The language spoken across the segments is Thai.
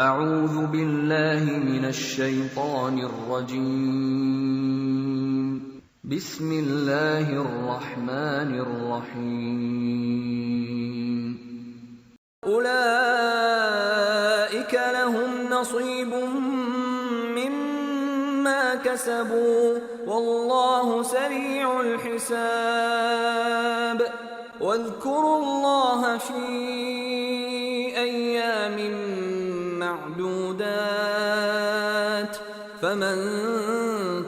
أعوذ بالله من الشيطان الرجيم. بسم الله الرحمن الرحيم. أولئك لهم نصيب مما كسبوا. والله سريع الحساب. واذكروا الله في معدودات فمن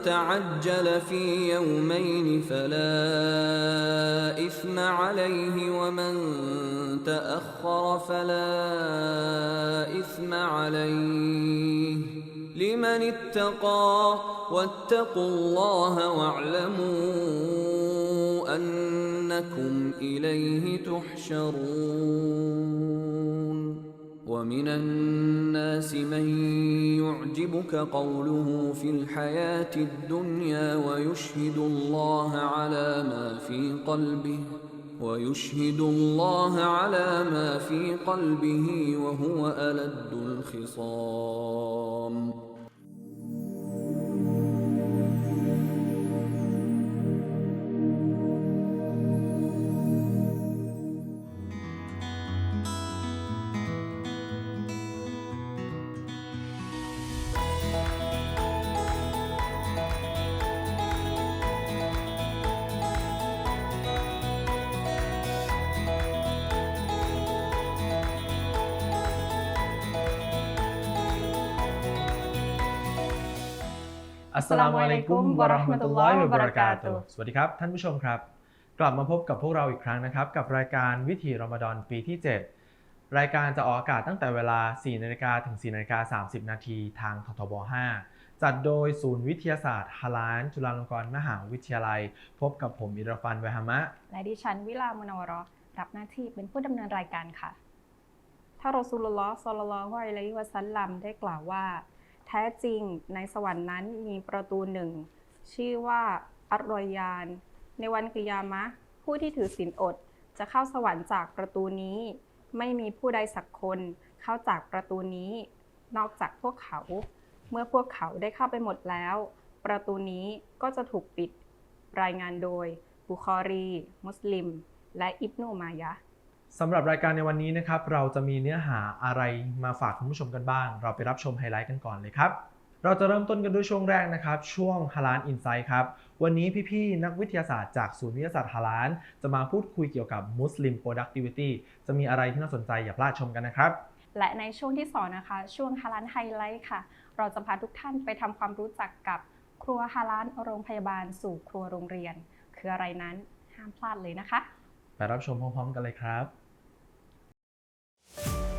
تعجل في يومين فلا إثم عليه ومن تأخر فلا إثم عليه لمن اتقى واتقوا الله واعلموا أنكم إليه تحشرون ومن الناس من يعجبك قوله في الحياة الدنيا ويشهد الله على ما في قلبه ويشهد الله على ما في قلبه وهو ألد الخصام. อัสสลามุอะลัยกุมวะเราะห์มะตุลลอฮิวะบะเราะกาตุฮ์สวัสดีครับ ท่านผู้ชมครับ กลับมาพบกับพวกเราอีกครั้งนะครับ กับรายการวิถีรอมฎอนปีที่ 7 รายการจะออกอากาศตั้งแต่เวลา 4นาฬิกาถึง 4นาฬิกา30 นาทีทางททบ 5 จัดโดยศูนย์วิทยาศาสตร์ฮาลานจุฬาลงกรณ์มหาวิทยาลัย พบกับผมอิรฟันเวหามะ และดิฉันวิลามุนาวะเราะห์รับหน้าที่เป็นผู้ดำเนินรายการค่ะ ถ้ารอซูลุลลอฮ์ศ็อลลัลลอฮุอะลัยฮิวะซัลลัมได้กล่าวว่า แท้จริงในสวรรค์นั้นมีประตูหนึ่ง ชื่อว่าอัรอยยาน ในวันกิยามะ ผู้ที่ถือศีลอดจะเข้าสวรรค์จากประตูนี้ ไม่มีผู้ใดสักคนเข้าจากประตูนี้ นอกจากพวกเขา เมื่อพวกเขาได้เข้าไปหมดแล้ว ประตูนี้ก็จะถูกปิดรายงานโดย บุคอรี มุสลิม และอิบนุมายะ สำหรับรายการในวันนี้นะครับ เราจะมีเนื้อหาอะไรมาฝากคุณผู้ชมกันบ้าง เราไปรับชมไฮไลท์กันก่อนเลยครับ เราจะเริ่มต้นกันด้วยช่วงแรกนะครับ ช่วงฮาลานอินไซด์ครับ วันนี้พี่ๆ นักวิทยาศาสตร์จากศูนย์วิทยาศาสตร์ฮาลาน จะมาพูดคุยเกี่ยวกับ Muslim Productivity จะมีอะไรที่น่าสนใจอย่าพลาดชมกันนะครับ และในช่วงที่สองนะคะ ช่วงฮาลานไฮไลท์ค่ะ เราจะพาทุกท่านไปทำความรู้จักกับครัวฮาลานโรงพยาบาลสู่ครัวโรงเรียน คืออะไรนั้นห้ามพลาดเลยนะคะ ไปรับชมพร้อมๆ กันเลยครับ you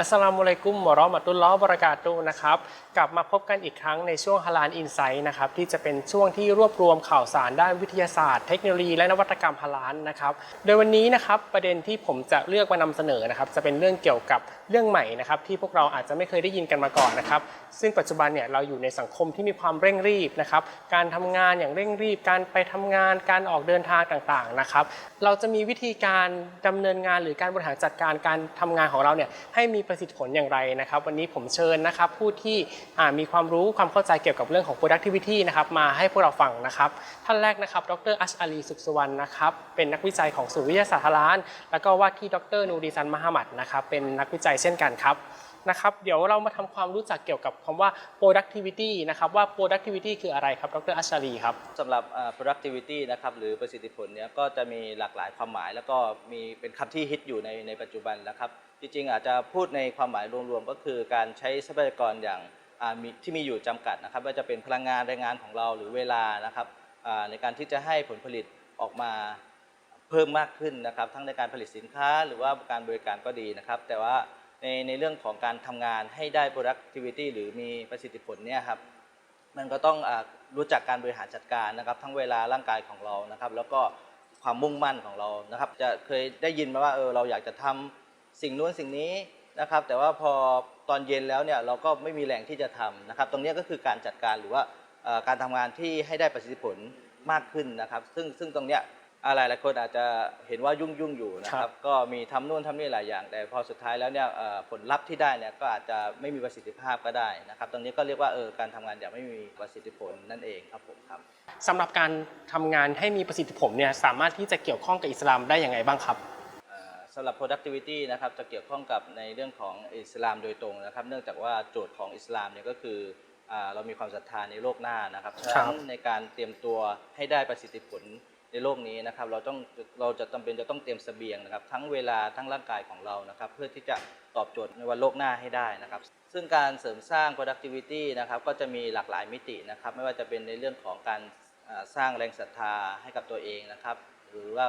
อัสสลามุลัยกุมวะเราะห์มะตุลลอฮ์บรากาตุนะครับ กลับมาพบกันอีกครั้งในช่วงฮาลาลอินไซต์นะครับที่จะเป็นช่วงที่รวบรวมข่าวสารด้านวิทยาศาสตร์เทคโนโลยีและนวัตกรรมฮาลาลนะครับ โดยวันนี้นะครับประเด็นที่ผมจะเลือกมานำเสนอนะครับจะเป็นเรื่องเกี่ยวกับเรื่องใหม่นะครับที่พวกเราอาจจะไม่เคยได้ยินกันมาก่อนนะครับ ซึ่งปัจจุบันเนี่ยเราอยู่ในสังคมที่มีความเร่งรีบนะครับการทำงานอย่างเร่งรีบ การไปทำงานการออกเดินทางต่างๆนะครับเราจะมีวิธีการดำเนินงานหรือการบริหารจัดการการทำงานของเราเนี่ยให้มีประสิทธิผลอย่างไรนะครับ วันนี้ผมเชิญนะครับผู้ที่มีความรู้ความเข้าใจเกี่ยวกับเรื่องของ productivity นะครับมาให้พวกเราฟังนะครับ ท่านแรกนะครับ ดรอัชอาลีสุขสุวรรณนะครับเป็นนักวิจัยของศูนย์วิทยาศาสตร์ฮาลานแล้วก็ว่าที่ดรนูรีซันมหามัดนะครับเป็นนักวิจัยเช่นกันครับ นะครับ เดี๋ยวเรามาทำความรู้จักเกี่ยวกับคำว่า productivity นะครับว่า productivity คืออะไรครับ ดรอัชอาลีครับสำหรับ productivity นะครับหรือประสิทธิผลเนี่ยก็จะมีหลากหลายความหมาย แล้วก็มีเป็นคำที่ฮิตอยู่ในในปัจจุบันนะครับ จริงๆ อาจจะพูดในความหมายรวมๆ ก็คือการใช้ทรัพยากรอย่างที่มีอยู่จำกัดนะครับว่าจะเป็นพลังงานแรงงานของเราหรือเวลานะครับในการที่จะให้ผลผลิตออกมาเพิ่มมากขึ้นนะครับ ทั้งในการผลิตสินค้าหรือว่าการบริการก็ดีนะครับ แต่ว่า ในในเรื่องของการทำงานให้ได้ productivity หรือมีประสิทธิผลเนี่ยครับมันก็ต้องอรู้จักการบริหารจัดการนะครับ ทั้งเวลาร่างกายของเรานะครับ แล้วก็ความมุ่งมั่นของเรานะครับ จะเคยได้ยินมาว่าเออเราอยากจะทำสิ่งนู้นสิ่งนี้นะครับ แต่ว่าพอตอนเย็นแล้วเนี่ยเราก็ไม่มีแรงที่จะทำนะครับ ตรงนี้ก็คือการจัดการหรือว่าการทำงานที่ให้ได้ประสิทธิผลมากขึ้นนะครับ ซึ่งซึ่งตรงเนี้ย อะไรหลายคนอาจจะเห็นว่ายุ่งยุ่งๆอยู่นะคครัรับบก็มีทำนู่นทำนี่หลายอย่าง แต่พอสุดท้ายแล้วเนี่ยเอ่อผลลัพธ์ที่ได้เนี่ยก็อาจจะไม่มีประสิทธิภาพก็ได้นะครับ ตรงนี้ก็เรียกว่าเออการทำงานอย่างไม่มีประสิทธิผลนั่นเองครับผมครับสำหรับการทำงานให้มีประสิทธิผลเนี่ยสามารถที่จะเกี่ยวข้องกับอิสลามได้ยังไงบ้างครับเอ่อสำหรับ productivity นะครับจะเกี่ยวข้องกับในเรื่องของอิสลามโดยตรงนะครับ เนื่องจากว่าโจทย์ของอิสลามเนี่ยก็คืออ่าเรามีความศรัทธาในโลกหน้านะครับฉะนั้นในการเตรียมตัวให้ได้ประสิทธิผล ในโลกนี้นะครับเราต้องเราจะจำเป็นจะต้องเตรียมเสบียงนะครับ ทั้งเวลาทั้งร่างกายของเรานะครับ เพื่อที่จะตอบโจทย์ในวันโลกหน้าให้ได้นะครับ ซึ่งการเสริมสร้าง productivity นะครับก็จะมีหลากหลายมิตินะครับ ไม่ว่าจะเป็นในเรื่องของการสร้างแรงศรัทธาให้กับตัวเองนะครับ หรือว่า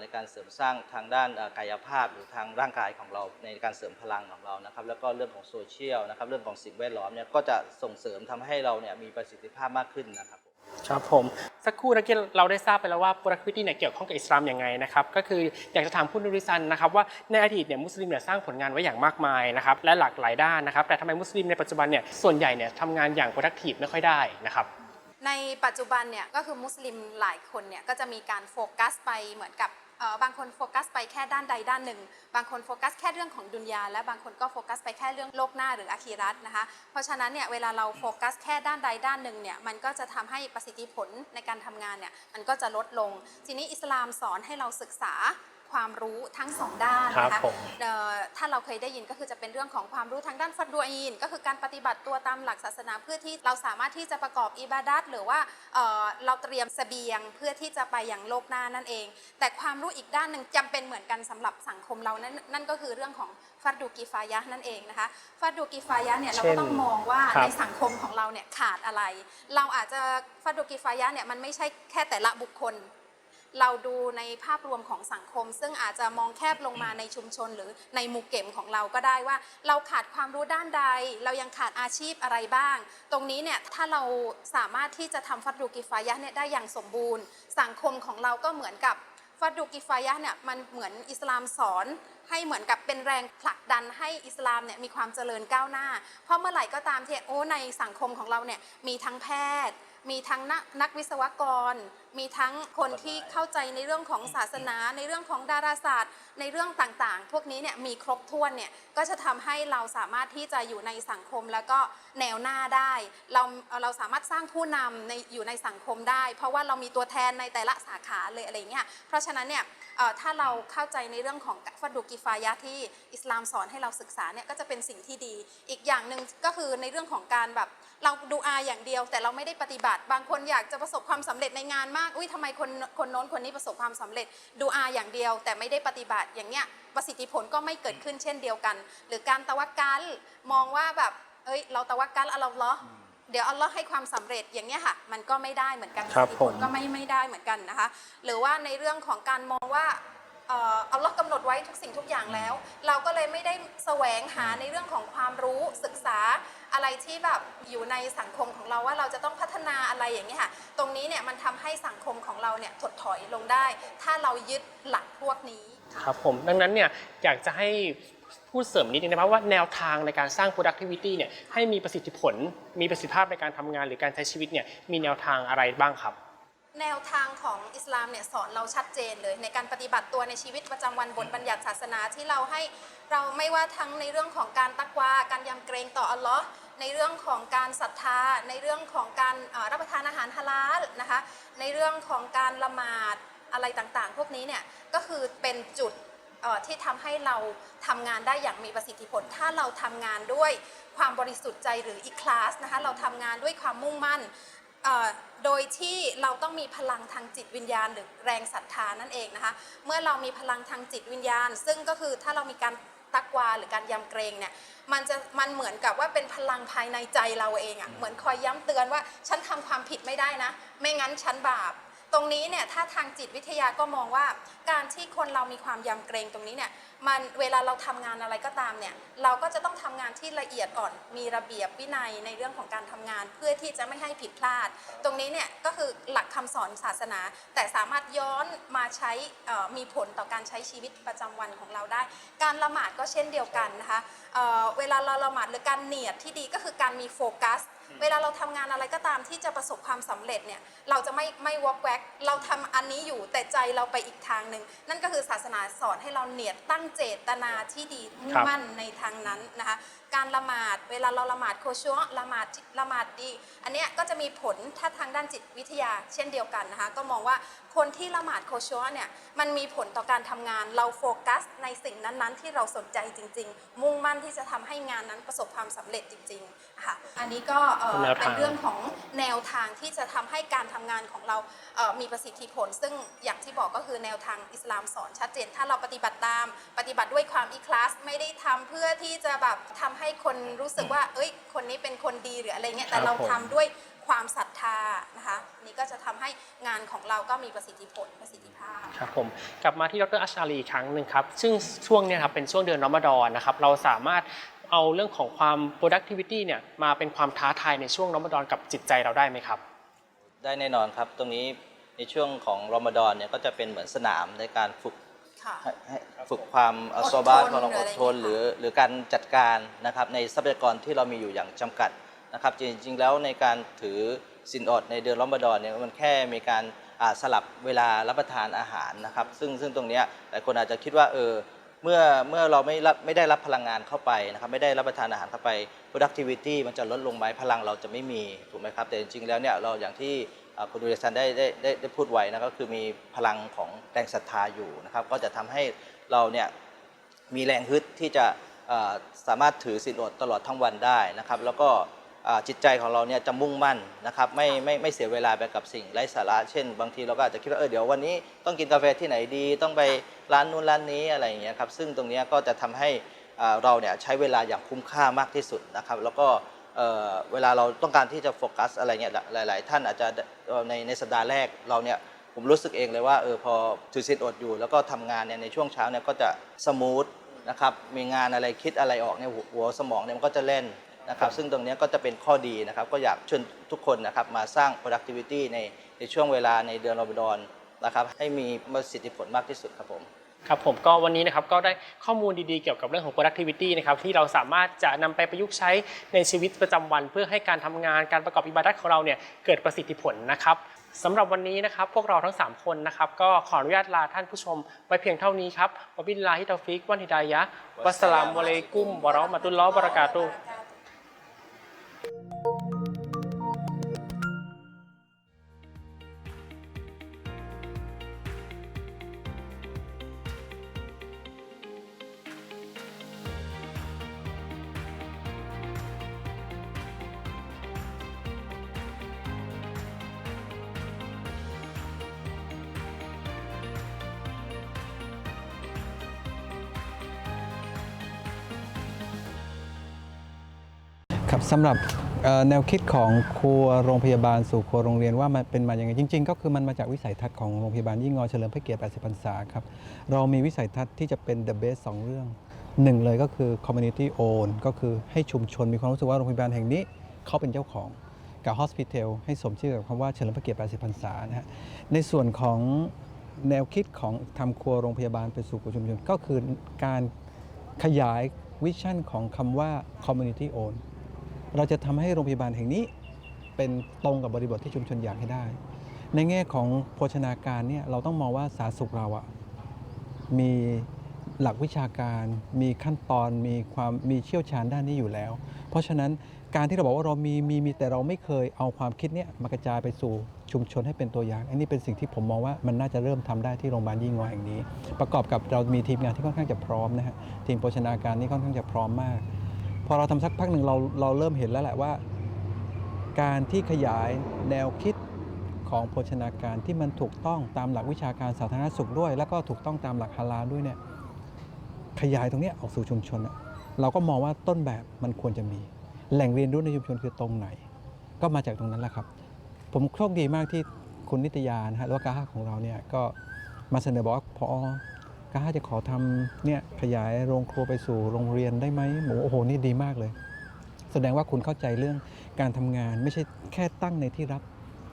ในการเสริมสร้างทางด้านกายภาพหรือทางร่างกายของเราในการเสริมพลังของเรานะครับ แล้วก็เรื่องของโซเชียลนะครับเรื่องของสิ่งแวดล้อมเนี่ยก็จะส่งเสริมทำให้เราเนี่ยมีประสิทธิภาพมากขึ้นนะครับ ครับผมสักครู่ตะกี้เราได้ทราบไปแล้วว่า productivity เนี่ยเกี่ยวข้องกับอิสลามยังไงนะครับก็คืออยากจะถามคุณนุริซันนะครับว่าในอดีตเนี่ยมุสลิมเนี่ยสร้างผลงานไว้อย่างมากมายนะครับและหลากหลายด้านนะครับแต่ทำไมมุสลิมในปัจจุบันเนี่ยส่วนใหญ่เนี่ยทำงานอย่าง productive ไม่ค่อยได้นะครับในปัจจุบันเนี่ยก็คือมุสลิมหลายคนเนี่ยก็จะมีการโฟกัสไปเหมือนกับ บางคนโฟกัสไปแค่ด้านใดด้านหนึ่ง บางคนโฟกัสแค่เรื่องของดุนยา และบางคนก็โฟกัสไปแค่เรื่องโลกหน้าหรืออาคีรัตนะคะ เพราะฉะนั้นเนี่ยเวลาเราโฟกัสแค่ด้านใดด้านหนึ่งเนี่ยมันก็จะทำให้ประสิทธิผลในการทำงานเนี่ยมันก็จะลดลง ทีนี้อิสลามสอนให้เราศึกษา ความรู้ทั้งสองด้านครันะคะบผมเอ่อถ้าเราเคยได้ยินก็คือจะเป็นเรื่องของความรู้ทางด้านฟัดดูอีน ก็คือการปฏิบัติตัวตามหลักศาสนาเพื่อที่เราสามารถที่จะประกอบอิบาดัตหรือว่าเอ่อเราเตรียมเสบียงเพื่อที่จะไปอย่างโลกหน้านั่นเอง แต่ความรู้อีกด้านหนึ่งจำเป็นเหมือนกันสำหรับสังคมเรานั่นนั่นก็คือเรื่องของฟัดดูกิฟายะห์นั่นเองนะคะฟัดดูกิฟายะห์เนี่ยเราก็ต้องมองว่าครับ ใน สังคมของเราเนี่ยขาดอะไร เราอาจจะฟัดดูกิฟายะห์เนี่ยมันไม่ใช่แค่แต่ละบุคคล เราดูในภาพรวมของสังคม ซึ่งอาจจะมองแคบลงมาในชุมชน หรือในหมู่เก็มของเราก็ได้ว่า เราขาดความรู้ด้านใด เรายังขาดอาชีพอะไรบ้าง ตรงนี้เนี่ยถ้าเราสามารถที่จะทำฟัดดูกิฟายะเนี่ยได้อย่างสมบูรณ์ สังคมของเราก็เหมือนกับฟัดดูกิฟายะเนี่ยมันเหมือนอิสลามสอนให้เหมือนกับเป็นแรงผลักดันให้อิสลามเนี่ยมีความเจริญก้าวหน้า เพราะเมื่อไหร่ก็ตามที่โอ้ในสังคมของเราเนี่ยมีทั้งแพทย์ มีทั้งนักนักวิศวกรมีทั้งคนที่เข้าใจในเรื่องของศาสนา ในเรื่องของดาราศาสตร์ ในเรื่องต่างๆ พวกนี้เนี่ยมีครบถ้วนเนี่ยก็จะทำให้เราสามารถที่จะอยู่ในสังคมแล้วก็แนวหน้าได้ เราเราสามารถสร้างผู้นำในอยู่ในสังคมได้ เพราะว่าเรามีตัวแทนในแต่ละสาขาเลยอะไรเงี้ยเพราะฉะนั้นเนี่ยเอ่อถ้าเราเข้าใจในเรื่องของฟัดดุกิฟายะห์ที่อิสลามสอนให้เราศึกษาเนี่ยก็จะเป็นสิ่งที่ดี อีกอย่างหนึ่งก็คือในเรื่องของการแบบเราดูอาอย่างเดียว แต่เราไม่ได้ปฏิบัติ บางคนอยากจะประสบความสำเร็จในงานมากอุ้ยทำไมคนคนโน้นคนนี้ประสบความสำเร็จ ดูอาอย่างเดียว แต่ไม่ได้ปฏิบัติอย่างเงี้ยประสิทธิผลก็ไม่เกิดขึ้นเช่นเดียวกัน หรือการตะวักกัลมองว่าแบบเอ้ยเราตะวักกัลอัลลอฮ์เดี๋ยวอัลลอฮ์ให้ความสำเร็จอย่างเงี้ยค่ะ มันก็ไม่ได้เหมือนกันครับสิทธิผผมลก็ไม่ไม่ได้เหมือนกันนะคะ หรือว่าในเรื่องของการมองว่า เอ่ออัลลอฮ์กำหนดไว้ทุกสิ่งทุกอย่างแล้ว เราก็เลยไม่ได้แสวงหาในเรื่องของความรู้ศึกษาอะไรที่แบบอยู่ในสังคมของเราว่าเราจะต้องพัฒนาอะไรอย่างเงี้ยค่ะ ตรงนี้เนี่ยมันทำให้สังคมของเราเนี่ยถดถอยลงได้ ถ้าเรายึดหลักพวกนี้ ครับผมดังนั้นเนี่ยอยากจะให้พูดเสริมนิดนึงนะครับว่าแนวทางในการสร้าง productivity เนี่ยให้มีประสิทธิผล มีประสิทธิภาพในการทำงานหรือการใช้ชีวิตเนี่ยมีแนวทางอะไรบ้างครับ แนวทางของอิสลามเนี่ยสอนเราชัดเจนเลย ในการปฏิบัติตัวในชีวิตประจำวันบทบัญญัติศาสนาที่เราให้เราไม่ว่าทั้งในเรื่องของการตักวาการยำเกรงต่ออัลลอฮ์ในเรื่องของการศรัทธา ในเรื่องของการเอ่อรับประทานอาหารฮาลาลนะคะในเรื่องของการละหมาดอะไรต่างๆ พวกนี้เนี่ยก็คือเป็นจุดเอ่อที่ทำให้เราทำงานได้อย่างมีประสิทธิผล ถ้าเราทำงานด้วยความบริสุทธิ์ใจหรืออีคลาสนะคะเราทำงานด้วยความมุ่งมั่นเอ่อ โดยที่เราต้องมีพลังทางจิตวิญญาณ หรือแรงศรัทธานั่นเองนะคะ เมื่อเรามีพลังทางจิตวิญญาณ ซึ่งก็คือถ้าเรามีการตักวาหรือการยำเกรงเนี่ยมันจะมันเหมือนกับว่าเป็นพลังภายในใจเราเองอะ่ะเหมือนคอยย้ำเตือนว่าฉันทำความผิดไม่ได้นะ ไม่งั้นฉันบาป ตรงนี้เนี่ยถ้าทางจิตวิทยาก็มองว่า การที่คนเรามีความยำเกรงตรงนี้เนี่ยมันเวลาเราทำงานอะไรก็ตามเนี่ยเราก็จะต้องทำงานที่ละเอียดอ่อน มีระเบียบวินัยในเรื่องของการทำงาน เพื่อที่จะไม่ให้ผิดพลาด ตรงนี้เนี่ยก็คือหลักคำสอนศาสนา แต่สามารถย้อนมาใช้มีผลต่อการใช้ชีวิตประจำวันของเราได้ การละหมาดก็เช่นเดียวกันนะคะเเวลาเราละหมาดหรือการเนียดที่ดีก็คือการมีโฟกัส เวลาเราทำงานอะไรก็ตามที่จะประสบความสำเร็จเนี่ยเราจะไม่ไม่วอกแวกเราทำอันนี้อยู่แต่ใจเราไปอีกทางหนึ่งนั่นก็คือศาสนาสอนให้เราเนียดตั้งเจตนาที่ดีมุ่งครับมั่นในทางนั้นนะคะการละหมาด เวลาเราละหมาดโคชัวละหมาดละหมาดดี อันเนี้ยก็จะมีผลถ้าทางด้านจิตวิทยาเช่นเดียวกันนะคะก็มองว่าคนที่ละหมาดโคชัวเนี่ยมันมีผลต่อการทำงาน เราโฟกัส ในสิ่งนั้นๆ ที่เราสนใจจริง ๆ มุ่งมั่นที่จะทำให้งานนั้นประสบความสำเร็จจริงๆนะคะอันนี้ก็เอ่อแนวทางเป็นเรื่องของแนวทางที่จะทำให้การทำงานของเราเอ่อมีประสิทธิผล ซึ่งอย่างที่บอกก็คือแนวทางอิสลามสอนชัดเจน ถ้าเราปฏิบัติตาม ปฏิบัติด้วยความอีคลาสไม่ได้ทำเพื่อที่จะแบบทำให้คนรู้สึกว่า เอ้ย คนนี้เป็นคนดีหรืออะไรเงี้ยแต่เราครับผมทำด้วยความศรัทธานะคะ นี่ก็จะทำให้งานของเราก็มีประสิทธิผลประสิทธิภาพ ครับผมกลับมาที่ดรอัชชาลีอีกครั้งหนึ่งครับ ซึ่งช่วงเนี้ยครับเป็นช่วงเดือนรอมฎอนนะครับเราสามารถเอาเรื่องของความ productivity เนี่ยมาเป็นความท้าทายในช่วงรอมฎอนกับจิตใจเราได้ไหมครับ ได้แน่นอนครับ ตรงนี้ในช่วงของรอมฎอนเนี่ยก็จะเป็นเหมือนสนามในการฝึกค่ะ ให้ให้ ฝึกความอัลโซบาอดทนความหรือออะไรดทนอย่างเงี้ยหรือหรือการจัดการนะครับในทรัพยากรที่เรามีอยู่อย่างจำกัดนะครับจริงๆแล้วในการถือสินอดในเดือนรอมฎอนเนี่ยมันแค่มีการอ่าสลับเวลารับประทานอาหารนะครับ ซึ่งซึ่งตรงเนี้ยหลายคนอาจจะคิดว่าเออเมื่อเมื่อเราไม่รับไม่ได้รับพลังงานเข้าไปนะครับไม่ได้รับประทานอาหารเข้าไป productivity มันจะลดลงไหมพลังเราจะไม่มีถูกไหมครับแต่จริงๆแล้วเนี่ยเราอย่างที่อ่า คุณดูเรซันได้ไดได้ได้พูดไว้นะก็คือมีพลังของแรงศรัทธาอยู่นะครับ ก็จะทำให้เราเนี่ยมีแรงฮึดที่จะสามารถถือศีลอดตลอดทั้งวันได้นะครับ แล้วก็จิตใจของเราเนี่ยจะมุ่งมั่นนะครับไม่ไม่ไม่เสียเวลาไปกับสิ่งไร้สาระเช่น บางทีเราก็อาจจะคิดว่าเออเดี๋ยววันนี้ต้องกินกาแฟที่ไหนดี ต้องไปร้านนู้นร้านนี้อะไรอย่างเงี้ยครับซึ่งตรงนี้ก็จะทำให้เราเนี่ยใช้เวลาอย่างคุ้มค่ามากที่สุดนะครับ แล้วก็ เเวลาเราต้องการที่จะโฟกัสอะไรเงี้ยหลาย ๆ ท่านอาจจะในในสัปดาห์แรกเราเนี่ยผมรู้สึกเองเลยว่าเออพอถือศีลอดอยู่ แล้วก็ทำงานเนี่ยในช่วงเช้าเนี่ยก็จะสมูทนะครับมีงานอะไรคิดอะไรออกเนี่ยหัวสมองเนี่ยมันก็จะเล่นนะครับซึ่งตรงนี้ก็จะเป็นข้อดีนะครับก็อยากเชิญทุกคนนะครับมาสร้าง productivity ในในช่วงเวลาในเดือนรอมฎอนนะครับให้มีประสิทธิผลมากที่สุดครับผม ครับผมก็วันนี้นะครับก็ได้ข้อมูลดีๆเกี่ยวกับเรื่องของ productivity นะครับที่เราสามารถจะนำไปประยุกต์ใช้ในชีวิตประจำวัน เพื่อให้การทำงานการประกอบอิบาดัตของเราเนี่ยเกิดประสิทธิผลนะครับสำหรับวันนี้นะครับพวกเราทั้ง 3 คนนะครับก็ขออนุญาตลาท่านผู้ชมไว้เพียงเท่านี้ครับวบิลลาฮิตาฟิกวันฮิดายะวัสสลามุอะลัยกุมวะเราะมะตุลลอฮ์บะเราะกาตุฮ์ สำหรับแนวคิดของครัวโรงพยาบาลสู่ครัวโรงเรียนว่ามันเป็นมาอย่างไงจริง ๆ ก็คือมันมาจากวิสัยทัศน์ของโรงพยาบาลยิ่งงอเฉลิมพระเกียรติ 80 พรรษาครับ เรามีวิสัยทัศน์ที่จะเป็น the best สองเรื่องหนึ่งเลยก็คือ community own ก็คือให้ชุมชนมีความรู้สึกว่าโรงพยาบาลแห่งนี้เขาเป็นเจ้าของกับ hospital ให้สมชื่อกับคำว่าเฉลิมพระเกียรติ 80 พรรษานะฮะในส่วนของแนวคิดของทำครัวโรงพยาบาลไปสู่ครัวชุมชนก็คือการขยายวิชั่นของคำว่า community own เราจะทำให้โรงพยาบาลแห่งนี้ เป็นตรงกับบริบทที่ชุมชนอยากให้ได้ ในแง่ของโภชนาการเนี่ยเราต้องมองว่าสาธารณสุขเราอะมีหลักวิชาการมีขั้นตอนมีความมีเชี่ยวชาญด้านนี้อยู่แล้ว เพราะฉะนั้นการที่เราบอกว่าเรามีมีมีแต่เราไม่เคยเอาความคิดเนี้ยมากระจายไปสู่ชุมชนให้เป็นตัวอย่าง อันนี้เป็นสิ่งที่ผมมองว่ามันน่าจะเริ่มทำได้ที่โรงพยาบาลยิ่งงอแห่งนี้ ประกอบกับเรามีทีมงานที่ค่อนข้างจะพร้อมนะฮะทีมโภชนาการนี่ค่อนข้างจะพร้อมมาก พอเราทำสักพักหนึ่งเราเราเริ่มเห็นแล้วแหละว่า การที่ขยายแนวคิดของโภชนาการที่มันถูกต้องตามหลักวิชาการสาธารณสุขด้วย แล้วก็ถูกต้องตามหลักฮาลาลด้วยเนี่ยขยายตรงนี้ออกสู่ชุมชนอะเราก็มองว่าต้นแบบมันควรจะมี แหล่งเรียนรู้ในชุมชนคือตรงไหน ก็มาจากตรงนั้นแหละครับ ผมโชคดีมากที่คุณนิตยานะฮะหรือว่ากาห้าของเราเนี่ยก็มาเสนอบอกว่าพอ ก้าจะขอทำเนี่ยขยายโรงครัวไปสู่โรงเรียนได้ไหมหมูโอ้โหนี่ดีมากเลย แสดงว่าคุณเข้าใจเรื่องการทำงานไม่ใช่แค่ตั้งในที่รับ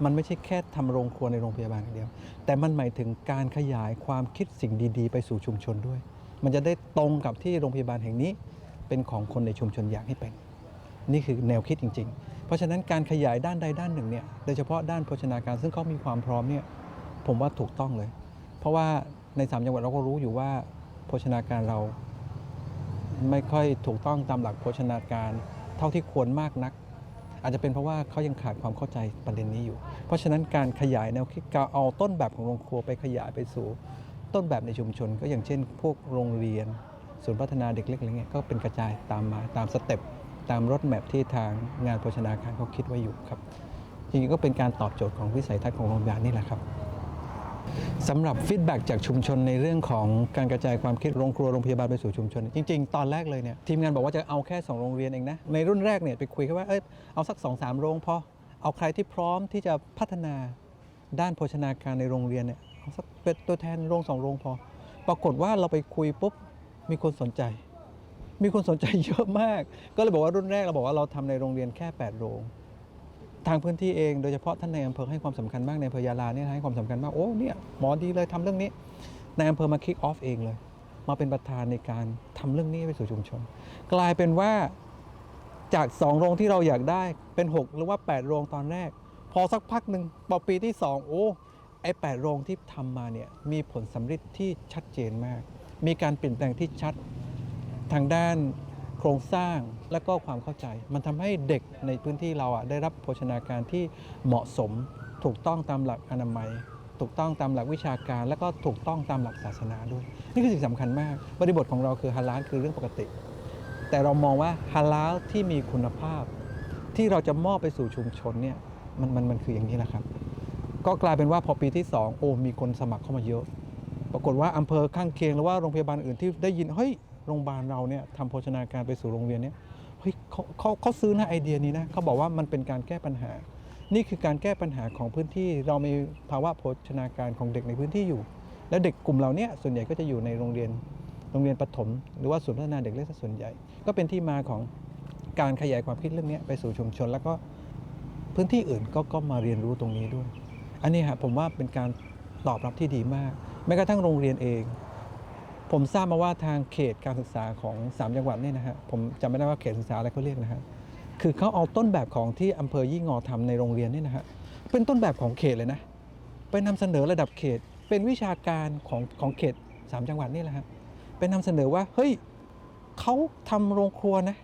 มันไม่ใช่แค่ทำโรงครัวในโรงพยาบาลอย่างเดียว แต่มันหมายถึงการขยายความคิดสิ่งดี ๆ ไปสู่ชุมชนด้วย มันจะได้ตรงกับที่โรงพยาบาลแห่งนี้ เป็นของคนในชุมชนอยากให้เป็น นี่คือแนวคิดจริง ๆ เพราะฉะนั้นการขยายด้านใดด้านหนึ่งเนี่ยโดยเฉพาะด้านโภชนาการซึ่งเขามีความพร้อมเนี่ยผมว่าถูกต้องเลย เพราะว่า ในสามจังหวัดเราก็รู้อยู่ว่า โภชนาการเราไม่ค่อยถูกต้องตามหลักโภชนาการ เท่าที่ควรมากนัก อาจจะเป็นเพราะว่าเขายังขาดความเข้าใจประเด็นนี้อยู่ เพราะฉะนั้นการขยายแนวคิดการเอาต้นแบบของโรงครัวไปขยายไปสู่ ต้นแบบในชุมชน ก็อย่างเช่น พวกโรงเรียนศูนย์พัฒนาเด็กเล็กอะไรเงี้ยก็เป็นกระจายตามมาตามสเต็ปตามรถแมพที่ทางงานโภชนาการเขาคิดไว้อยู่ครับจริงๆก็เป็นการตอบโจทย์ของวิสัยทัศน์ของโรงพยาบาลนี่แหละครับ สำหรับฟีดแบ็จากชุมชนในเรื่องของการกระจายความคิดโรงครัวโรงพยาบาลไปสู่ชุมชน จริง ๆ ตอนแรกเลยเนี่ยทีมงานบอกว่าจะเอาแค่ 2 โรงเรียนเองนะ ในรุ่นแรกเนี่ยไปคุยกันว่าเอยเอาสัก2อสามโรงพอเอาใครที่พร้อมที่จะพัฒนาด้านโภชนาการในโรงเรียนเนี่ยเอาสักเป็นตัวแทนโรงสองโรงพอ ปรากฏว่าเราไปคุยปุ๊บมีคนสนใจ มีคนสนใจเยอะมาก ก็เลยบอกว่ารุ่นแรกเราบอกว่าเราทำในโรงเรียนแค่ 8 โรง ทางพื้นที่เองโดยเฉพาะท่านในอำเภอให้ความสำคัญมากในอำเภอยาลาเนี่ยให้ความสำคัญมากโอ้เนี่ยหมอดีเลยทำเรื่องนี้ในอำเภอมาคิกออฟเองเลย มาเป็นประธานในการทำเรื่องนี้ไปสู่ชุมชน กลายเป็นว่าจาก 2 โรงที่เราอยากได้เป็น 6 หรือว่า 8 โรงตอนแรก พอสักพักหนึ่งพอปีที่ 2 โอ้ไอ้8โรงที่ทำมาเนี่ยมีผลสำฤทธิ์ที่ชัดเจนมาก มีการเปลี่ยนแปลงที่ชัดทางด้าน ครงสร้างและก็ความเข้าใจ มันทำให้เด็กในพื้นที่เราอะได้รับโภชนาการที่เหมาะสม ถูกต้องตามหลักอนามัย ถูกต้องตามหลักวิชาการ และก็ถูกต้องตามหลักศาสนาด้วย นี่คือสิ่งสำคัญมาก บริบทของเราคือฮาลาลคือเรื่องปกติ แต่เรามองว่าฮาลาลที่มีคุณภาพ ที่เราจะมอบไปสู่ชุมชนเนี่ยมันมันมันคืออย่างนี้แหละครับ ก็กลายเป็นว่าพอปีที่ 2 โอ้มีคนสมัครเข้ามาเยอะ ปรากฏว่าอำเภอข้างเคียงหรือว่าโรงพยาบาลอื่นที่ได้ยินเฮ้ย โรงพยาบาลเราเนี่ยทำโภชนาการไปสู่โรงเรียนเนี่ยเฮ้ยเขาเขาเขาซื้อนะไอเดียนี้นะเขาบอกว่ามันเป็นการแก้ปัญหา นี่คือการแก้ปัญหาของพื้นที่ เรามีภาวะโภชนาการของเด็กในพื้นที่อยู่ แล้วเด็กกลุ่มเราเนี่ยส่วนใหญ่ก็จะอยู่ในโรงเรียนโรงเรียนประถม หรือว่าศูนย์พัฒนาเด็กเล็กซะส่วนใหญ่ ก็เป็นที่มาของการขยายความคิดเรื่องนี้ไปสู่ชุมชน แล้วก็พื้นที่อื่นก็ก็มาเรียนรู้ตรงนี้ด้วย อันนี้ฮะผมว่าเป็นการตอบรับที่ดีมากแม้กระทั่งโรงเรียนเอง ผมทราบมาว่าทางเขตการศึกษาของ3จังหวัดเนี่ยนะฮะผมจำไม่ได้ว่าเขตศึกษาอะไรเขาเรียกนะฮะคือเขาเอาต้นแบบของที่อำเภอยี่งอทำในโรงเรียนเนี่ยนะฮะเป็นต้นแบบของเขตเลยนะไปนำเสนอระดับเขต เป็นวิชาการของของเขต 3 จังหวัดนี่แหละฮะเป็นนำเสนอว่าเฮ้ยเขาทำโรงครัวนะ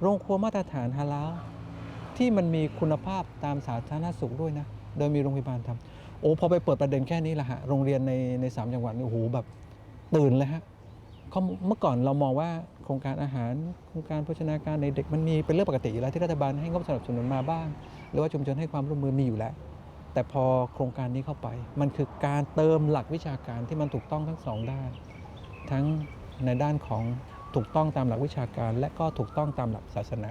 โรงครัวมาตรฐานฮาลาลที่มันมีคุณภาพตามสาธารณสุขด้วยนะโดยมีโรงพยาบาลทำโอ้พอไปเปิดประเด็นแค่นี้ละฮะโรงเรียนในในสามจังหวัดนี่โอ้โหแบบ ตื่นเลยฮะเขาเมื่อก่อนเรามองว่าโครงการอาหารโครงการโภชนาการในเด็กมันมีเป็นเรื่องปกติอยู่แล้วที่รัฐบาลให้งบสนับสนุนมาบ้าง หรือว่าชุมชนให้ความร่วมมือมีอยู่แล้ว แต่พอโครงการนี้เข้าไป มันคือการเติมหลักวิชาการที่มันถูกต้องทั้งสองด้าน ทั้งในด้านของถูกต้องตามหลักวิชาการ และก็ถูกต้องตามหลักศาสนา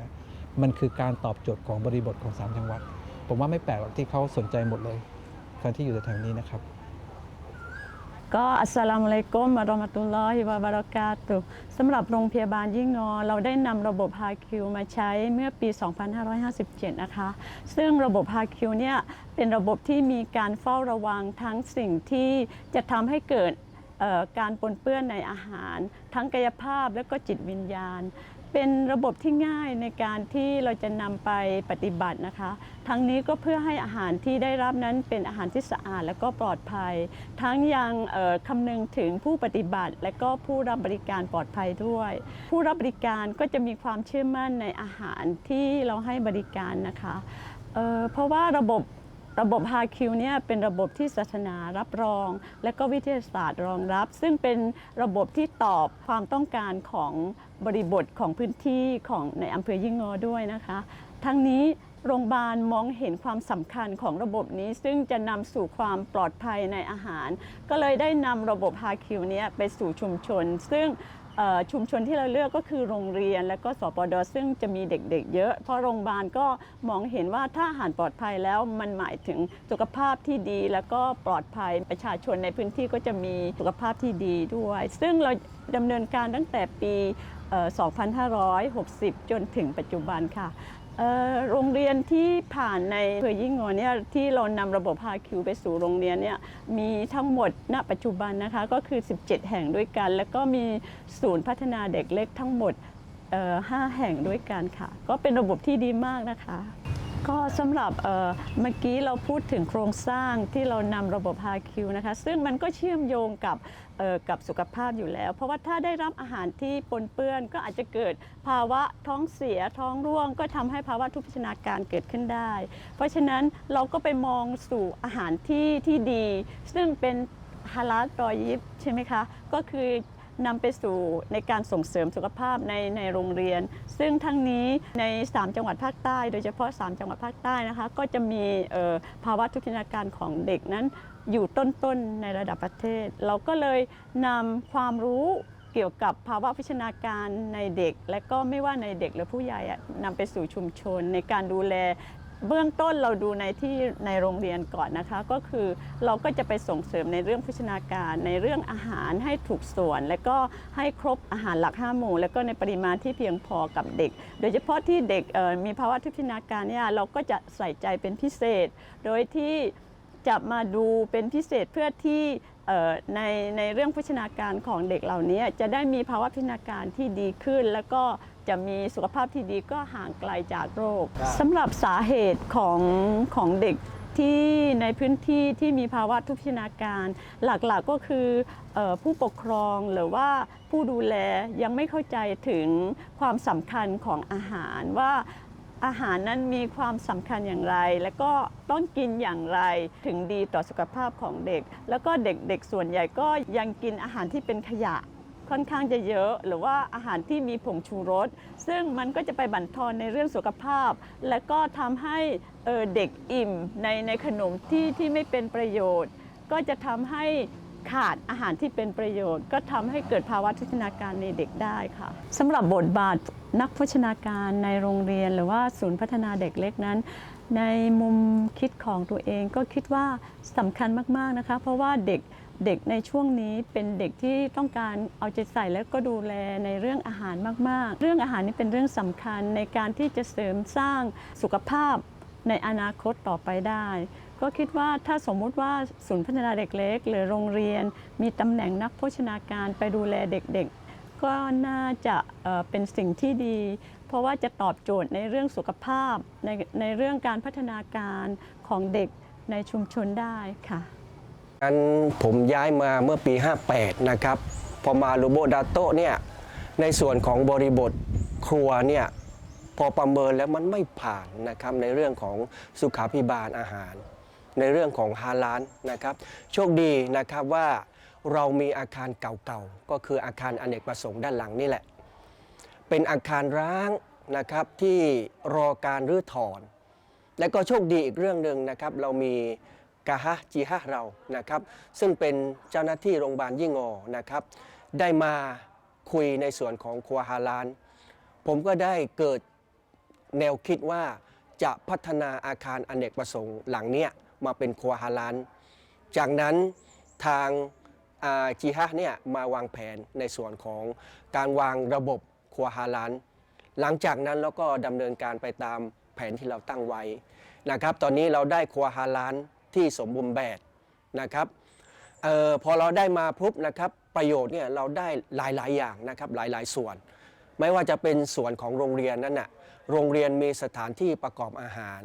มันคือการตอบโจทย์ของบริบทของสามจังหวัด ผมว่าไม่แปลกหรอกที่เขาสนใจหมดเลยคนที่อยู่แถวนี้นะครับ ก็อัสสลามุอะลัยกุมวะเราะมะตุลลอฮิวะบะเรากาตุสำหรับโรงพยาบาลยิ่งงอ เราได้นำระบบฮาคิวมาใช้เมื่อปี 2557 นะคะ ซึ่งระบบฮาคิวเนี่ยเป็นระบบที่มีการเฝ้าระวังทั้งสิ่งที่จะทำให้เกิดการปนเปื้อนในอาหาร ทั้งกายภาพและก็จิตวิญญาณ เป็นระบบที่ง่ายในการที่เราจะนำไปปฏิบัตินะคะ ทั้งนี้ก็เพื่อให้อาหารที่ได้รับนั้นเป็นอาหารที่สะอาดและก็ปลอดภัย ทั้งยังคำนึงถึงผู้ปฏิบัติ และก็ผู้รับบริการปลอดภัยด้วย ผู้รับบริการก็จะมีความเชื่อมั่นในอาหารที่เราให้บริการนะคะเเพราะว่าระบบ ระบบ HQ เนี่ยเป็นระบบที่ศาสนารับรอง และก็วิทยาศาสตร์รองรับ ซึ่งเป็นระบบที่ตอบความต้องการของบริบทของพื้นที่ของในอำเภอยิ่งงอด้วยนะคะ ทั้งนี้โรงพยาบาลมองเห็นความสำคัญของระบบนี้ ซึ่งจะนำสู่ความปลอดภัยในอาหาร ก็เลยได้นำระบบ HQ เนี้ยไปสู่ชุมชน ซึ่ง ชุมชนที่เราเลือกก็คือโรงเรียนและก็สปดซึ่งจะมีเด็กๆ เยอะ เพราะโรงพยาบาลก็มองเห็นว่าถ้าอาหารปลอดภัยแล้วมันหมายถึงสุขภาพที่ดี แล้วก็ปลอดภัยประชาชนในพื้นที่ก็จะมีสุขภาพที่ดีด้วย ซึ่งเราดำเนินการตั้งแต่ปี 2560 จนถึงปัจจุบันค่ะ โรงเรียนที่ผ่านในอำเภอยิ่งงอเนี่ยที่เรานำระบบ HQ ไปสู่โรงเรียนเนี่ยมีทั้งหมดณปัจจุบันนะคะก็คือ 17 แห่งด้วยกัน แล้วก็มีศูนย์พัฒนาเด็กเล็กทั้งหมด 5 แห่งด้วยกันค่ะ ก็เป็นระบบที่ดีมากนะคะ ก็สำหรับเมื่อกี้เราพูดถึงโครงสร้างที่เรานำระบบ HQ นะคะซึ่งมันก็เชื่อมโยงกับกับสุขภาพอยู่แล้ว เพราะว่าถ้าได้รับอาหารที่ปนเปื้อนก็อาจจะเกิดภาวะท้องเสียท้องร่วง ก็ทำให้ภาวะทุพพชนาการเกิดขึ้นได้ เพราะฉะนั้นเราก็ไปมองสู่อาหารที่ที่ดี ซึ่งเป็นฮาลาลรอยยิบใช่ไหมคะ ก็คือ นำไปสู่ในการส่งเสริมสุขภาพในในโรงเรียน ซึ่งทั้งนี้ใน 3 จังหวัดภาคใต้ โดยเฉพาะ 3 จังหวัดภาคใต้นะคะก็จะมีภาวะทุพพชนาการของเด็กนั้นอยู่ต้นๆในระดับประเทศ เราก็เลยนำความรู้เกี่ยวกับภาวะพิชนาการในเด็ก และก็ไม่ว่าในเด็กหรือผู้ใหญ่นำไปสู่ชุมชน ในการดูแล เบื้องต้นเราดูในที่ในโรงเรียนก่อนนะคะ ก็คือเราก็จะไปส่งเสริมในเรื่องพิชนาการในเรื่องอาหารให้ถูกส่วน และก็ให้ครบอาหารหลักห้าหมู่ แล้วก็ในปริมาณที่เพียงพอกับเด็ก โดยเฉพาะที่เด็กมีภาวะทุพพิชนาการเนี่ยเราก็จะใส่ใจเป็นพิเศษ โดยที่จะมาดูเป็นพิเศษเพื่อที่ในในเรื่องพิชนาการของเด็กเหล่านี้จะได้มีภาวะพิชนาการที่ดีขึ้น แล้วก็ จะมีสุขภาพที่ดีก็ห่างไกลจากโรคสำหรับสาเหตุของของเด็กที่ในพื้นที่ที่มีภาวะทุพพิชนาการ หลักๆก็คือเออผู้ปกครองหรือว่าผู้ดูแลยังไม่เข้าใจถึงความสำคัญของอาหารว่าอาหารนั้นมีความสำคัญอย่างไร แล้วก็ต้องกินอย่างไรถึงดีต่อสุขภาพของเด็ก แล้วก็เด็กๆส่วนใหญ่ก็ยังกินอาหารที่เป็นขยะ ค่อนข้างจะเยอะ หรือว่าอาหารที่มีผงชูรส ซึ่งมันก็จะไปบั่นทอนในเรื่องสุขภาพ และก็ทำให้เด็กอิ่มในในขนมที่ที่ไม่เป็นประโยชน์ ก็จะทำให้ขาดอาหารที่เป็นประโยชน์ ก็ทำให้เกิดภาวะทุพพนาการในเด็กได้ค่ะสำหรับบทบาทนักโภชนาการในโรงเรียน หรือว่าศูนย์พัฒนาเด็กเล็กนั้น ในมุมคิดของตัวเองก็คิดว่าสำคัญมาก ๆนะคะ เพราะว่าเด็ก เด็กในช่วงนี้เป็นเด็กที่ต้องการเอาใจใส่และก็ดูแลในเรื่องอาหารมาก ๆ เรื่องอาหารนี่เป็นเรื่องสำคัญในการที่จะเสริมสร้างสุขภาพในอนาคตต่อไปได้ ก็คิดว่าถ้าสมมุติว่าศูนย์พัฒนาเด็กเล็ก หรือโรงเรียน มีตำแหน่งนักโภชนาการไปดูแลเด็กๆ ก็น่าจะเอ่อเป็นสิ่งที่ดี เพราะว่าจะตอบโจทย์ในเรื่องสุขภาพในในเรื่องการพัฒนาการของเด็กในชุมชนได้ค่ะ อันผมย้ายมาเมื่อปี 58 นะครับ พอมาลูโบดาโตเนี่ยในส่วนของบริบทครัวเนี่ยพอประเมินแล้วมันไม่ผ่านนะครับในเรื่องของสุขาพิบาลอาหาร ในเรื่องของฮาลานนะครับ โชคดีนะครับว่าเรามีอาคารเก่าๆ ก็คืออาคารอเนกประสงค์ด้านหลังนี่แหละ เป็นอาคารร้างนะครับที่รอการรื้อถอน และก็โชคดีอีกเรื่องหนึ่งนะครับ เรามี กาฮะจีฮะเรานะครับ ซึ่งเป็นเจ้าหน้าที่โรงพยาบาลยี่งอนะครับ ได้มาคุยในส่วนของครัวฮาลาน ผมก็ได้เกิดแนวคิดว่าจะพัฒนาอาคารอเนกประสงค์หลังเนี้ยมาเป็นครัวฮาลาน จากนั้นทางจีฮะเนี่ยมาวางแผนในส่วนของการวางระบบครัวฮาลาน หลังจากนั้นเราก็ดำเนินการไปตามแผนที่เราตั้งไว้นะครับ ตอนนี้เราได้ครัวฮาลาน ที่สมบูรณ์แบบนะครับออพอเราได้มาปุ๊บนะครับประโยชน์เนี่ยเราได้หลายๆอย่างนะครับหลายๆส่วน ไม่ว่าจะเป็นส่วนของโรงเรียนนั่นน่ะโรงเรียนมีสถานที่ประกอบอาหาร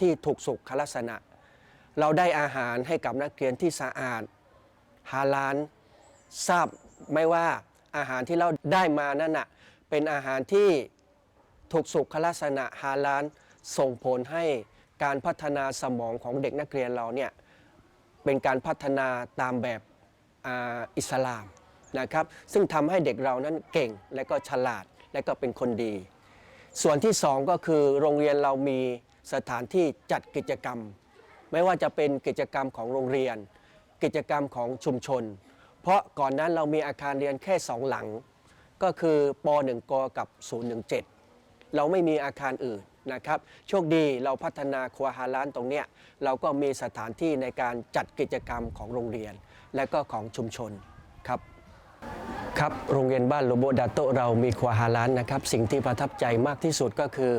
ที่ถูกสุขลักษณะ เราได้อาหารให้กับนักเรียนที่สะอาดฮาลานทราบไม่ว่าอาหารที่เราได้มานั่นน่ะเป็นอาหารที่ถูกสุขลักษณะฮาลานส่งผลให้ การพัฒนาสมองของเด็กนักเรียนเราเนี่ยเป็นการพัฒนาตามแบบอิสลามนะครับ ซึ่งทำให้เด็กเรานั้นเก่งและก็ฉลาดและก็เป็นคนดี ส่วนที่สองก็คือโรงเรียนเรามีสถานที่จัดกิจกรรม ไม่ว่าจะเป็นกิจกรรมของโรงเรียน กิจกรรมของชุมชน เพราะก่อนนั้นเรามีอาคารเรียนแค่สองหลัง ก็คือป .1 กกับ 017 เราไม่มีอาคารอื่น นะครับ โชคดีเราพัฒนาครัวฮาลานตรงเนี้ยเราก็มีสถานที่ในการจัดกิจกรรมของโรงเรียน และก็ของชุมชนครับครับโรงเรียนบ้านโลโบดาโตเรามีครัวฮาลานนะครับ สิ่งที่ประทับใจมากที่สุดก็คือ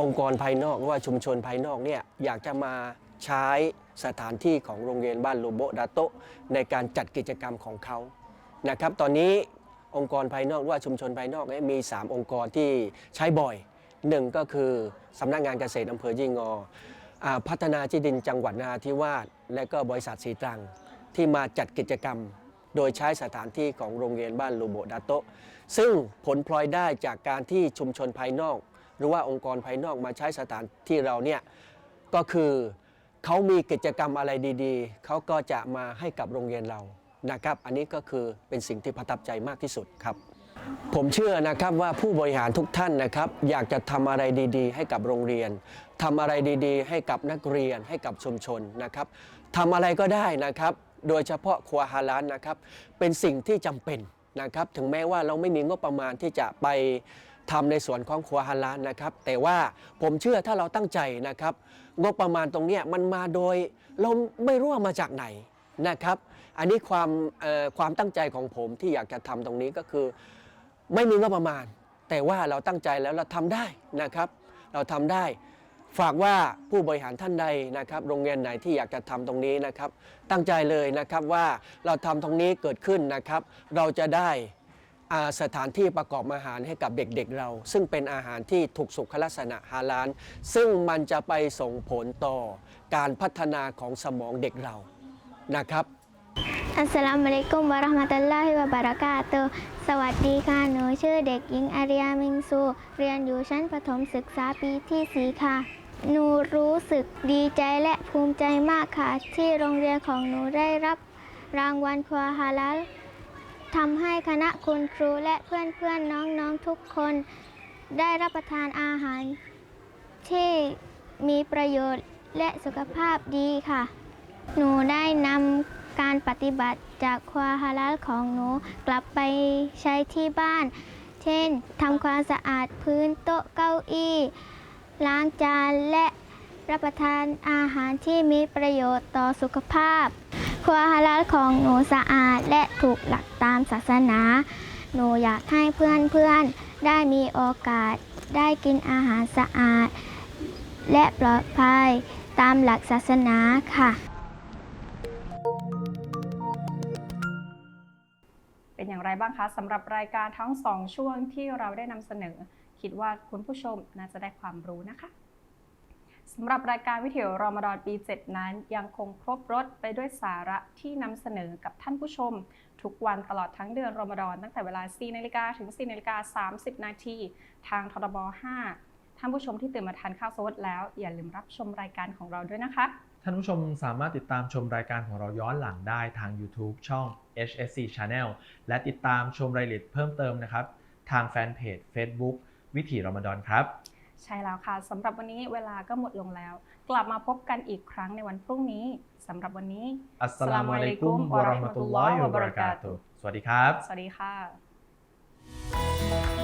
องค์กรภายนอกว่าชุมชนภายนอกเนี่ยอยากจะมาใช้สถานที่ของโรงเรียนบ้านโลโบดาโตในการจัดกิจกรรมของเขานะครับ ตอนนี้องค์กรภายนอกว่าชุมชนภายนอกเนี่ยมี 3 องค์กรที่ใช้บ่อย หนึ่งก็คือสำนักงานเกษตรอำเภอยี่งออพัฒนาที่ดินจังหวัดนราธิวาสและก็บริษัทสีตรังที่มาจัดกิจกรรม โดยใช้สถานที่ของโรงเรียนบ้านลูโบดาโตซึ่งผลพลอยได้จากการที่ชุมชนภายนอก หรือว่าองค์กรภายนอกมาใช้สถานที่เราเนี่ยก็คือเขามีกิจกรรมอะไรดีๆ เขาก็จะมาให้กับโรงเรียนเรานะครับ อันนี้ก็คือเป็นสิ่งที่ประทับใจมากที่สุดครับ ผมเชื่อนะครับว่าผู้บริหารทุกท่านนะครับ อยากจะทำอะไรดีๆ ให้กับโรงเรียนทำอะไรดีๆ ให้กับนักเรียนให้กับชุมชนนะครับทำอะไรก็ได้นะครับ โดยเฉพาะครัวฮาลานนะครับ เป็นสิ่งที่จำเป็นนะครับ ถึงแม้ว่าเราไม่มีงบประมาณที่จะไปทำในส่วนของครัวฮาลานนะครับ แต่ว่าผมเชื่อถ้าเราตั้งใจนะครับ งบประมาณตรงเนี้ยมันมาโดยเราไม่รู้ว่ามาจากไหนนะครับ อันนี้ความความตั้งใจของผมที่อยากจะทำตรงนี้ก็คือ ไม่มีงบประมาณ แต่ว่าเราตั้งใจแล้วเราทำได้นะครับ เราทำได้ ฝากว่าผู้บริหารท่านใดนะครับ โรงเรียนไหนที่อยากจะทำตรงนี้นะครับ ตั้งใจเลยนะครับว่าเราทำตรงนี้เกิดขึ้นนะครับ เราจะได้สถานที่ประกอบอาหารให้กับเด็กๆเรา ซึ่งเป็นอาหารที่ถูกสุขลักษณะฮาลาลซึ่งมันจะไปส่งผลต่อการพัฒนาของสมองเด็กเรานะครับ อัสลามุอะลัยกุมวะเราะห์มะตุลลอฮิวะบะเราะกาตุสวัสดีค่ะ หนูชื่อเด็กหญิงอาริยามิงซู เรียนอยู่ชั้นประถมศึกษาปีที่สี่ค่ะ หนูรู้สึกดีใจและภูมิใจมากค่ะ ที่โรงเรียนของหนูได้รับรางวัลควาฮาลาลทำให้คณะคุณครูและเพื่อนๆน้องๆทุกคน ได้รับประทานอาหาร ที่มีประโยชน์และสุขภาพดีค่ะ หนูได้นำ การปฏิบัติจากควาฮาลาลของหนู กลับไปใช้ที่บ้าน เช่นทำความสะอาดพื้นโต๊ะเก้าอี้ ล้างจานและรับประทานอาหารที่มีประโยชน์ต่อสุขภาพครัวฮาลาลของหนูสะอาดและถูกหลักตามศาสนา หนูอยากให้เพื่อนๆ ได้มีโอกาสได้กินอาหารสะอาด และปลอดภัยตามหลักศาสนาค่ะ ไรบ้างคะสำหรับรายการทั้งสองช่วงที่เราได้นำเสนอ คิดว่าคุณผู้ชมน่าจะได้ความรู้นะคะสำหรับรายการวิถีรอมฎอนปี 7 นั้น ยังคงครบรถไปด้วยสาระที่นำเสนอกับท่านผู้ชม ทุกวันตลอดทั้งเดือนรอมฎอนตั้งแต่เวลา 4 นาฬิกาถึง 4 นาฬิกา 30 นาทีทางทรบ5 ท่านผู้ชมที่ตื่นมาทานข้าวสดแล้ว อย่าลืมรับชมรายการของเราด้วยนะคะ ท่านผู้ชมสามารถติดตามชมรายการของเราย้อนหลังได้ทาง YouTube ช่อง HSC Channel และติดตามชมรายละเอียดเพิ่มเติมนะครับ ทางแฟนเพจ Facebook วิถีรอมฎอนครับ ใช่แล้วค่ะสำหรับวันนี้เวลาก็หมดลงแล้ว กลับมาพบกันอีกครั้งในวันพรุ่งนี้สำหรับวันนี้อัสสลามุอะลัยกุมวะเราะห์มะตุลลอฮิวะบะเราะกาตุฮ์สวัสดีครับ สวัสดีค่ะ